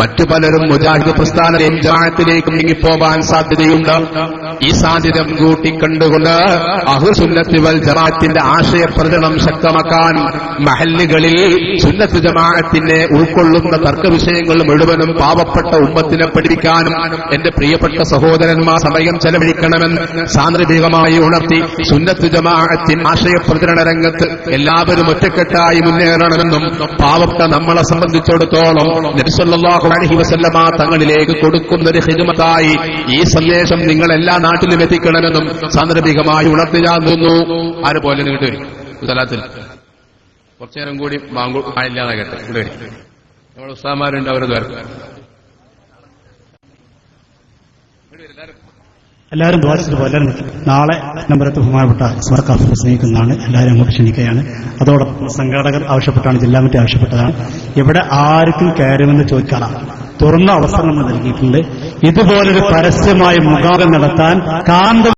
മറ്റു പലരും മുജാഹിദ് പ്രസ്ഥാനത്തെയും രഞ്ജാനത്തിലേക്ക് നീങ്ങിപ്പോവാൻ സാധ്യതയുണ്ട്. ഈ സാധ്യത കൂട്ടിക്കണ്ടുകൊണ്ട് അഹുസുന്നത്തി വൽ ജമാഅത്തിന്റെ ആശയപ്രചരണം ശക്തമാക്കാൻ മഹല്ലുകളിൽ സുന്നത്ത് ജമാഅത്തിനെ ഉൾക്കൊള്ളുന്ന തർക്ക വിഷയങ്ങൾ മുഴുവനും പാവപ്പെട്ട ഉമ്മത്തിനെ പഠിപ്പിക്കാനും എന്റെ പ്രിയപ്പെട്ട സഹോദരന്മാർ സമയം ചെലവഴിക്കണമെന്ന് സാന്ദർഭികമായി ഉണർത്തി സുന്നത്ത് ജമാഅത്തിൻ ആശയപ്രചരണ രംഗത്ത് എല്ലാവരും ഒറ്റക്കെട്ടായി മുന്നേറണമെന്നും പാവപ്പെട്ട നമ്മളെ സംബന്ധിച്ചിടത്തോളം നബിസല്ലാഹു അലഹി വസല്ലമ തങ്ങളിലേക്ക് കൊടുക്കുന്ന ഒരു ഹിജുമത്തായി ഈ സന്ദേശം നിങ്ങൾ എല്ലാ നാട്ടിലും എത്തിക്കണമെന്നും സാന്ദർഭികമായി ഉണർത്തി ഞാൻ തോന്നുന്നു ആര് പോലെ നീണ്ടു വരും സ്ഥലത്തിൽ കുറച്ചു നേരം കൂടി ബാങ്കു ആയില്ലാതെ കേട്ടെ ഇവിടെ നമ്മൾ ഉസ്താമാരുണ്ട് അവരുടെ വരും. എല്ലാവരും ദ്വാരത്തിൽ പോലെ നാളെ നമ്പരത്ത് ബഹുമാനപ്പെട്ട സ്മർക്കാഫ് കാഫി സ്നേഹിക്കുന്നതാണ് എല്ലാവരും അങ്ങോട്ട് ക്ഷണിക്കുകയാണ്. അതോടൊപ്പം സംഘാടകർ ആവശ്യപ്പെട്ടാണ് ജില്ലാ കമ്മിറ്റി ആവശ്യപ്പെട്ടതാണ്. ഇവിടെ ആർക്കും കയറുമെന്ന് ചോദിക്കാറാ തുറന്ന അവസരം നമ്മൾ നൽകിയിട്ടുണ്ട്. ഇതുപോലൊരു പരസ്യമായ മുഖാകം നടത്താൻ കാന്ത